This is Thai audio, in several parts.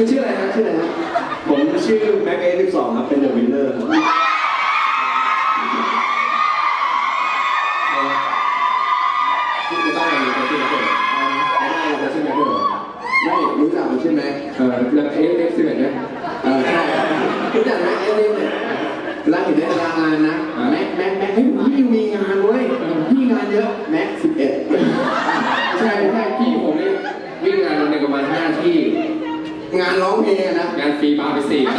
คุณชื่ออะไรฮะชื่ออะไรฮะผมชื่อแม็กเอสิบสองครับ เป็นเดอะวินเนอร์คุณจะต้องอะไรคุณชื่ออะไรไม่ได้เราชื่ออะไรไม่รู้จักมันใช่ไหมเออแล้วเอฟเอฟสิบเอ็ดเนี่ยเออใช่รู้จักไหมเอฟเนี่ยเวลาเห็นในตารางงานนะแม็กแม็กแม็กเฮ้ยพี่มีงานเว้ยพี่งานเยอะแม็กสิบเอ็ด ใช่ใช่พี่ผมนี่วิ่งงานวันหนึ่งประมาณห้าที่ งานร้องเพลงอะนะ งานฟรีปาไปสี่นะ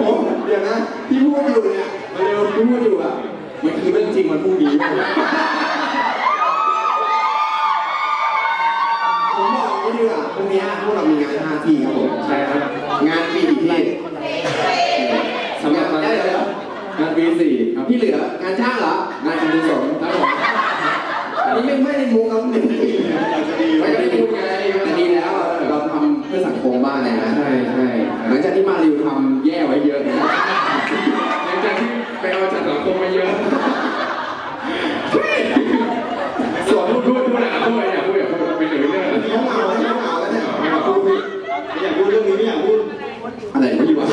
ผมเดี๋ยวนะที่พูดอยู่เนี่ยมาเร็วที่พูดอยู่อะ มันคือเรื่องจริงมันพูดดีมากผมบอกอย่างนี้ดีกว่าพรุ่งนี้พวกเรามีงานห้าที่ครับผม ใช่ครับ งานปีกี่ที่ สำหรับ งาน งาน ได้เลยเหรองานฟรีสี่ครับ ที่เหลืองานจ้างเหรองานการกุศลครับผม อันนี้ไม่ไม่ได้มุกครับหนึ่ง ไม่ได้พูดไง แต่ดีแล้วเราทำเพื่อสังคมบ้างเลยนะ ใช่ใช่ หลังจากที่มาริวทำแย่ไว้เยอะนะ หลังจากที่ไปเอาจากสังคมมาเยอะส่วนพูดพูดพูดอะไรพูดอะไรอย่าพูดอย่าพูดเป็นหนึ่งเรื่อง เขาเหงาแล้วเขาเหงาแล้วเนี่ย ไม่อยากพูดไม่อยากพูดเรื่องนี้ไม่อยากพูด อะไรไม่อยู่วะ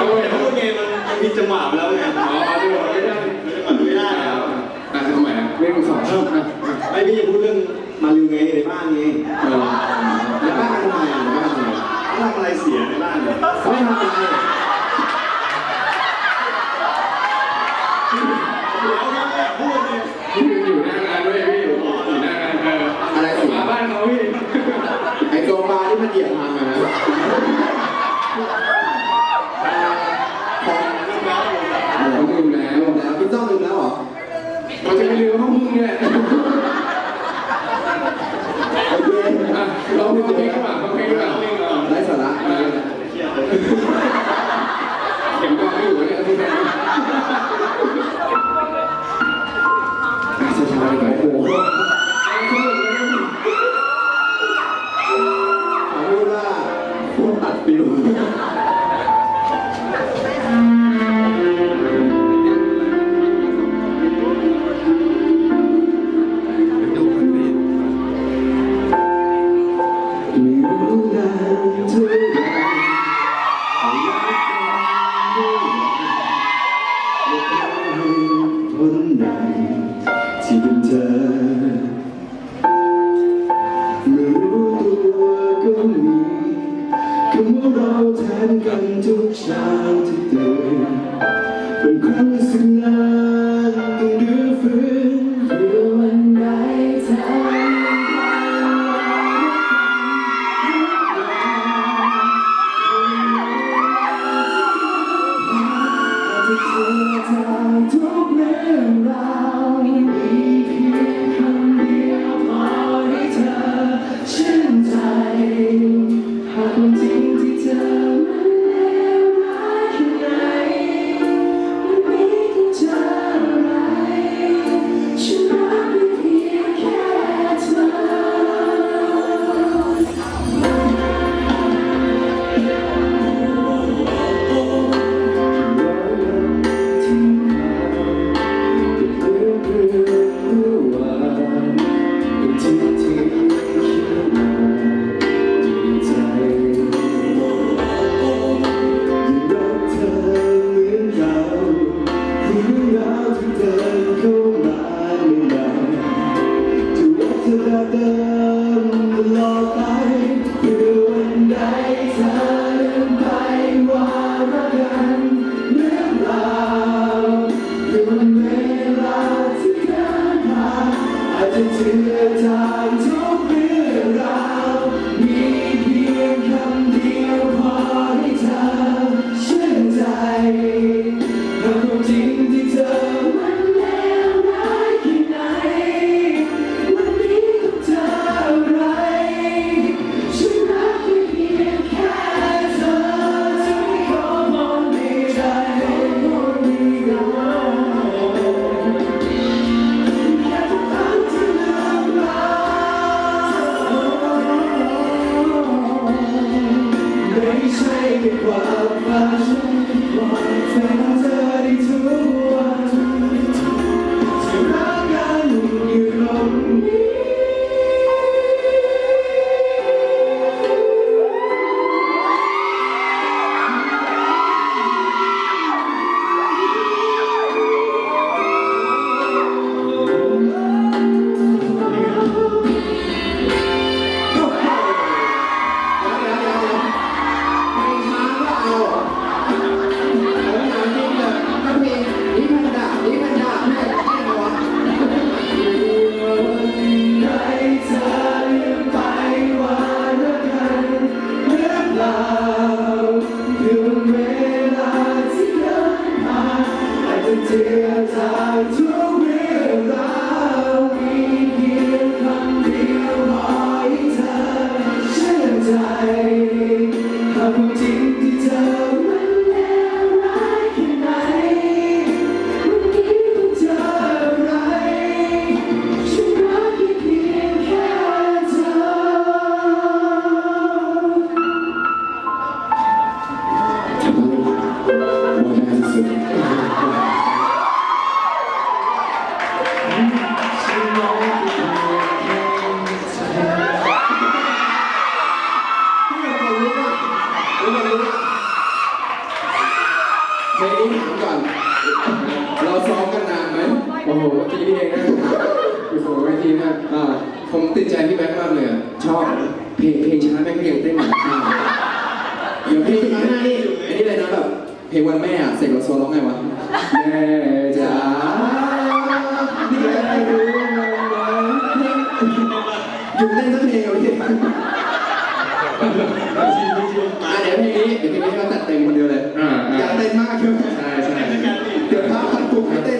เอาไว้พูดไงมันมันผิดจังหวะไปแล้วไงอ๋อดูไม่ได้มันจะมันไม่ได้แล้วอะทำไมอะเรื่องสองอะไม่พี่จะพูดเรื่องมาริวไงในบ้านไงเออแล้วบ้านทำไมอะบ้านทำไมเขาทำอะไรเสียในบ้านเนี่ยเขาทำอะไรเดี๋ยวนะไม่อยากพูดเลยพี่อยู่หน้างานด้วยพี่อยู่หน้างานเอออะไรสิมาบ้านเขาพี่ไอตัวปลาที่มันเหยียบทางอะนะของ ผม ลืมแล้วรวมแล้วพี่ต้องลืมแล้วเหรอมันจะไปลืมห้องมึงเนี่ย ที่เป็นเธอเมื่อรู้ตัวก็มีคำว่าเราแทนกันทุกเช้าที่ตื่นเป็นครั้งสักนานต้องดื้อฟื้นเพื่อวันไหนเธอที่เธอากความจริงที่เธอ พี่แม็กซ์มากเลยอะชอบเพลงเพลงช้าแม่งก็ยังเต้นเหมือนกันเดี๋ยวเพลงช้าหน้านี่อันนี้เลยนะแบบเพลงวันแม่อะเสกโลโซร้องไงวะแม่จ๋านี่แหละรู้หยุดเต้นสักเพลงเอาพี่อะเดี๋ยวเพลงนี้เดี๋ยวเพลงนี้เราตัดเต็มคนเดียวเลยอ่าอยากเต้นมากใช่ไหมใช่ใช่เดี๋ยวถ้าพันปุ๊บให้เต้น